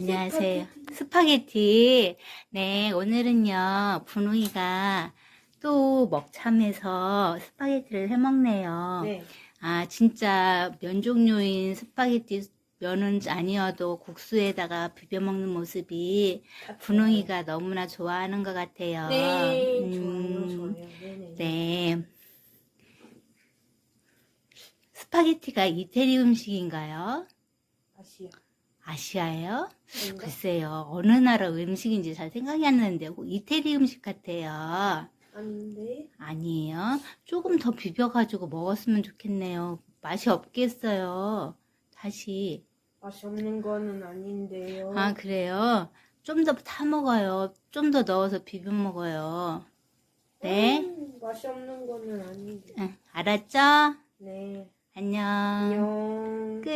안녕하세요. 스파게티. 네, 오늘은요, 분홍이가 또 먹참해서 스파게티를 해 먹네요. 네. 아, 진짜 면 종류인 스파게티 면은 아니어도 국수에다가 비벼 먹는 모습이 분홍이가 너무나 좋아하는 것 같아요. 네, 음, 좋아요, 좋아요. 네네. 네. 스파게티가 이태리 음식인가요? 아시아. 아시아예요? 아닌가? 글쎄요, 어느 나라 음식인지 잘 생각이 안 나는데, 이태리 음식 같아요. 아닌데. 아니에요? 조금 더 비벼가지고 먹었으면 좋겠네요. 맛이 없겠어요. 다시. 맛이 없는 거는 아닌데요. 아, 그래요? 좀 더 타 먹어요. 좀 더 넣어서 비벼 먹어요. 네? 음, 맛이 없는 거는 아닌데. 응, 알았죠? 네. 안녕. 안녕. 끝.